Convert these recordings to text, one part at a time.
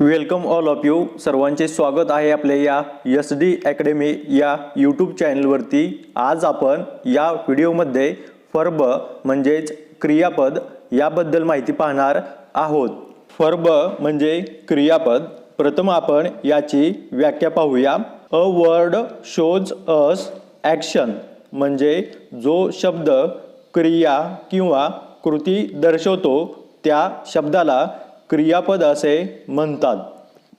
Welcome all of you. सर्वांचे स्वागत आहे आपल्या या एस डी अकॅडमी या यूट्यूब चॅनलवरती आज आपण या व्हिडिओमध्ये फर्ब म्हणजेच क्रियापद याबद्दल माहिती पाहणार आहोत. फर्ब म्हणजे क्रियापद. प्रथम आपण याची व्याख्या पाहूया. A word shows as action म्हणजे जो शब्द क्रिया किंवा कृती दर्शवतो त्या शब्दाला क्रियापद असे म्हणतात.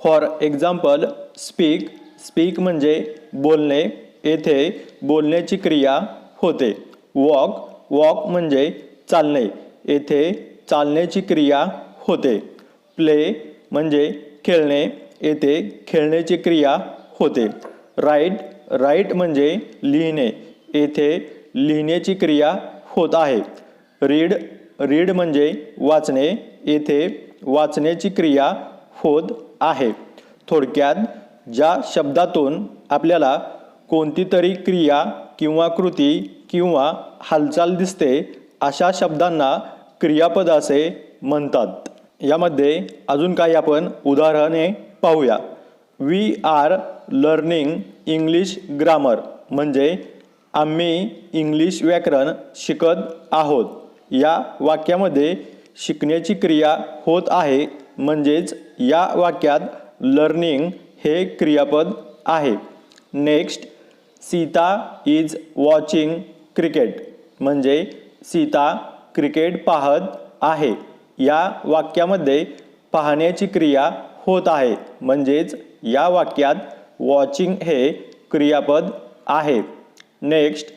फॉर एक्झाम्पल स्पीक स्पीक म्हणजे बोलणे येथे बोलण्याची क्रिया होते. वॉक वॉक म्हणजे चालणे येथे चालण्याची क्रिया होते. प्ले म्हणजे खेळणे येथे खेळण्याची क्रिया होते. राईट राईट म्हणजे लिहिणे येथे लिहिण्याची क्रिया होत आहे. रीड रीड म्हणजे वाचणे येथे वाचण्याची क्रिया होत आहे. थोडक्यात ज्या शब्दातून आपल्याला कोणती तरी क्रिया किंवा कृती किंवा हालचाल दिसते अशा शब्दांना क्रियापद असे म्हणतात. यामध्ये अजून काही आपण उदाहरणे पाहूया. We are learning English grammar म्हणजे आम्ही इंग्लिश व्याकरण शिकत आहोत. या वाक्यामध्ये शिकण्याची क्रिया होत आहे. म्हणजेच या वाक्यात लर्निंग हे क्रियापद आहे. Next Sita is watching cricket म्हणजे सीता क्रिकेट पाहत आहे. या वाक्यामध्ये पाहण्याची क्रिया होत आहे. म्हणजेच या वाक्यात वॉचिंग हे क्रियापद आहे. नेक्स्ट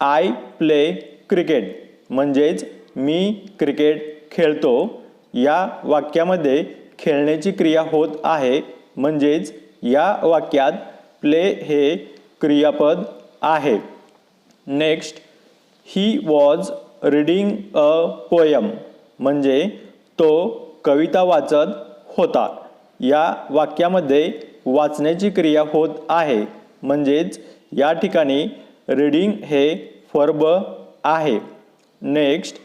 आय प्ले क्रिकेट म्हणजेच मी क्रिकेट खेळतो या वाक्यामध्ये खेळण्याची क्रिया होत आहे. म्हणजेच या वाक्यात प्ले हे क्रियापद आहे. Next he was reading a poem म्हणजे तो कविता वाचत होता. या वाक्यामध्ये वाचण्याची क्रिया होत आहे. म्हणजेच या ठिकाणी रीडिंग हे फर्ब आहे. Next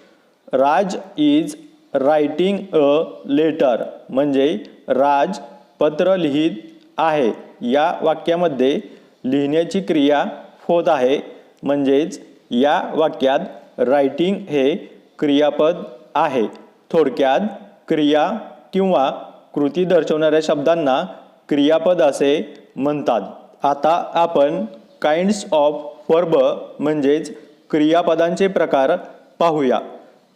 Raj is writing a letter म्हणजे राज पत्र लिहित आहे. या वाक्यामध्ये लिहिण्याची क्रिया होत आहे म्हणजेच या वाक्यात रायटिंग हे क्रियापद आहे. थोडक्यात क्रिया किंवा कृती दर्शवणाऱ्या शब्दांना क्रियापद असे म्हणतात. आता आपण काइंड्स ऑफ फर्ब म्हणजेच क्रियापदांचे प्रकार पाहूया.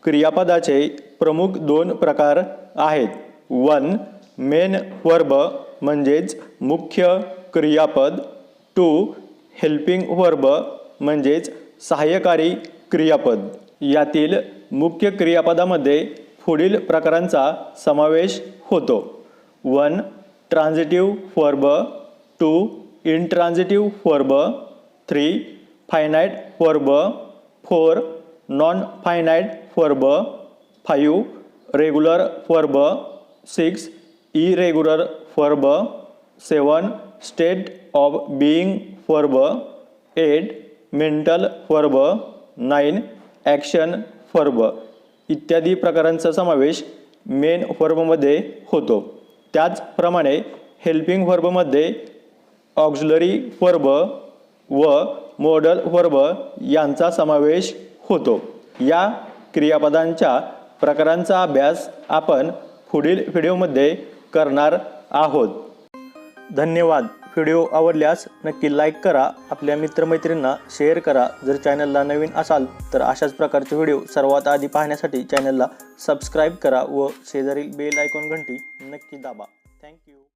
क्रियापदाचे प्रमुख दोन प्रकार आहेत. वन मेन वर्ब म्हणजेच मुख्य क्रियापद. टू हेल्पिंग वर्ब म्हणजेच सहाय्यकारी क्रियापद. यातील मुख्य क्रियापदामध्ये पुढील प्रकारांचा समावेश होतो. One transitive verb. Two intransitive verb. Three finite verb. Four non finite verb five regular verb six irregular verb seven state of being verb eight mental verb nine action verb इत्यादी प्रकारांचा समावेश मेन वर्बमध्ये होतो. त्याचप्रमाणे helping फॉर्बमध्ये auxiliary फॉर्ब व modal verb यांचा समावेश होतो. या क्रियापदांच्या प्रकारांचा अभ्यास आपण पुढील व्हिडिओमध्ये करणार आहोत. धन्यवाद. व्हिडिओ आवडल्यास नक्की लाईक करा आपल्या मित्रमैत्रींना शेअर करा. जर चॅनलला नवीन असाल तर अशाच प्रकारचे व्हिडिओ सर्वात आधी पाहण्यासाठी चॅनलला सबस्क्राईब करा व शेजारील बेल आयकॉन घंटी नक्की दाबा. थँक्यू